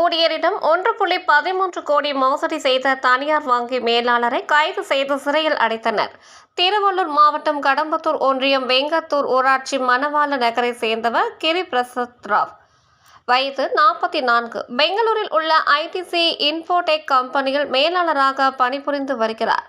ஊழியரிடம் ஒன்று புள்ளி பதிமூன்று கோடி மோசடி செய்த தனியார் வங்கி மேலாளரை கைது செய்து சிறையில் அடைத்தனர். திருவள்ளூர் மாவட்டம் கடம்பத்தூர் ஒன்றியம் வெங்கத்தூர் ஊராட்சி மணவாள நகரை சேர்ந்தவர் கிரி பிரசாத் ராவ். வயது நாற்பத்தி நான்கு. பெங்களூரில் உள்ள ஐடிசி இன்ஃபோடெக் கம்பெனியில் மேலாளராக பணிபுரிந்து வருகிறார்.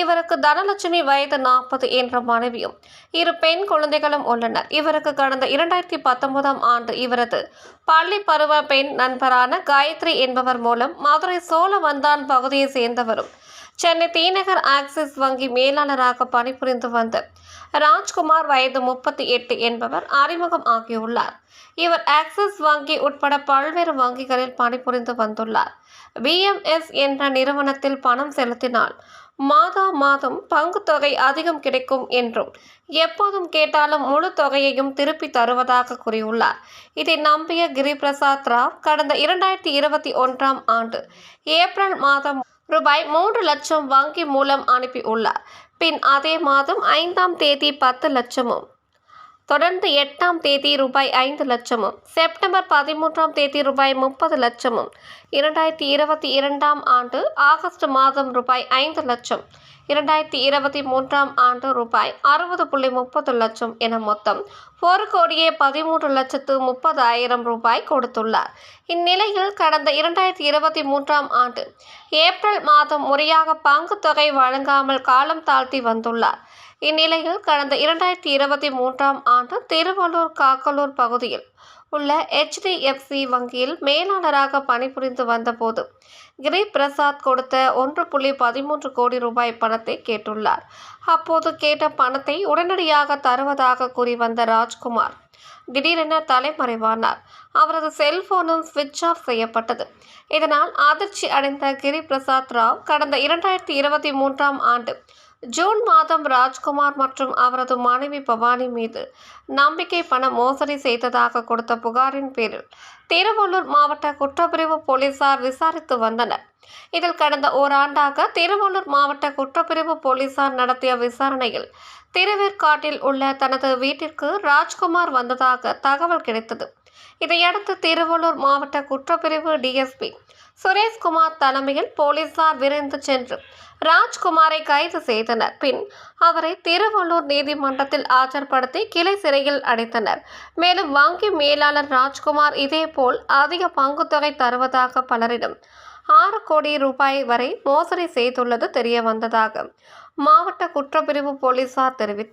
இவருக்கு தனலட்சுமி வயது நாற்பது என்ற மனைவியும் இரு பெண் குழந்தைகளும் உள்ளனர். இவருக்கு கடந்த இரண்டாயிரத்தி பத்தொன்பதாம் ஆண்டு இவரது பள்ளி பருவ பெண் நண்பரான காயத்ரி என்பவர் மூலம் மதுரை சோழவந்தான் பகுதியை சேர்ந்தவரும் சென்னை தீநகர் ஆக்சிஸ் வங்கி மேலாளராக பணிபுரிந்து வந்த ராஜ்குமார் வயது முப்பத்தி எட்டு என்பவர் அறிமுகம் ஆகியுள்ளார். இவர் ஆக்சிஸ் வங்கி உட்பட பல்வேறு வங்கிகளில் பணிபுரிந்து வந்துள்ளார். பிஎம்எஸ் என்ற நிறுவனத்தில் பணம் செலுத்தினால் மாதா மாதம் பங்குத் தொகை அதிகம் கிடைக்கும் என்றும் எப்போதும் கேட்டாலும் முழு தொகையையும் திருப்பி தருவதாக கூறியுள்ளார். இதை நம்பிய கிரிபிரசாத் ராவ் கடந்த இரண்டாயிரத்தி இருபத்தி ஒன்றாம் ஆண்டு ஏப்ரல் மாதம் ரூபாய் மூன்று லட்சம் வங்கி மூலம் அனுப்பியுள்ளார். பின் அதே மாதம் ஐந்தாம் தேதி பத்து லட்சமும் தொடர்ந்து எட்டாம் தேதி ரூபாய் ஐந்து லட்சமும் செப்டம்பர் பதிமூன்றாம் தேதி ரூபாய் முப்பது லட்சமும் இரண்டாயிரத்தி இருபத்தி இரண்டாம் ஆண்டு ஆகஸ்ட் மாதம் ரூபாய் ஐந்து லட்சம் இரண்டாயிரத்தி இருபத்தி மூன்றாம் ஆண்டு ரூபாய் அறுபது புள்ளி முப்பது லட்சம் என மொத்தம் ஒரு கோடியே பதிமூன்று லட்சத்து முப்பதாயிரம் ரூபாய் கொடுத்துள்ளார். இந்நிலையில் கடந்த இரண்டாயிரத்தி இருபத்தி மூன்றாம் ஆண்டு ஏப்ரல் மாதம் முறையாக பங்கு தொகை வழங்காமல் காலம் தாழ்த்தி வந்துள்ளார். இந்நிலையில் கடந்த இரண்டாயிரத்தி இருபத்தி மூன்றாம் ஆண்டு திருவள்ளூர் காக்கலூர் பகுதியில் உள்ள ஹெச்டிஎஃப்சி வங்கியில் மேலாளராக பணிபுரிந்து வந்தபோது கிரி பிரசாத் கொடுத்த ஒன்று புள்ளி பதிமூன்று கோடி ரூபாய் பணத்தை கேட்டுள்ளார். அப்போது கேட்ட பணத்தை உடனடியாக தருவதாக கூறி வந்த ராஜ்குமார் திடீரென தலைமறைவானார். அவரது செல்போனும் சுவிட்ச் ஆஃப் செய்யப்பட்டது. இதனால் அதிர்ச்சி அடைந்த கிரி பிரசாத் ராவ் கடந்த இரண்டாயிரத்தி இருபத்தி மூன்றாம் ஆண்டு ஜூன் மாதம் ராஜ்குமார் மற்றும் அவரது மனைவி பவானி மீது நம்பிக்கை பண மோசடி செய்ததாக கொடுத்த புகாரின் பேரில் திருவள்ளூர் மாவட்ட குற்றப்பிரிவு போலீசார் விசாரித்து வந்தனர். இதில் கடந்த ஓராண்டாக திருவள்ளூர் மாவட்ட குற்றப்பிரிவு போலீசார் நடத்திய விசாரணையில் திருவேற்காட்டில் உள்ள தனது வீட்டிற்கு ராஜ்குமார் வந்ததாக தகவல் கிடைத்தது. இதையடுத்து திருவள்ளூர் மாவட்ட குற்றப்பிரிவு டிஎஸ்பி சுரேஷ்குமார் தலைமையில் போலீசார் விரைந்து சென்று ராஜ்குமாரை கைது செய்தனர். பின் அவரை திருவள்ளூர் நீதிமன்றத்தில் ஆஜர்படுத்தி கிளை சிறையில் அடைத்தனர். மேலும் வங்கி மேலாளர் ராஜ்குமார் இதேபோல் அதிக பங்குத்தொகை தருவதாக பலரிடம் ஆறு கோடி ரூபாய் வரை மோசடி செய்துள்ளது தெரிய வந்ததாக மாவட்ட குற்றப்பிரிவு போலீசார் தெரிவித்தனர்.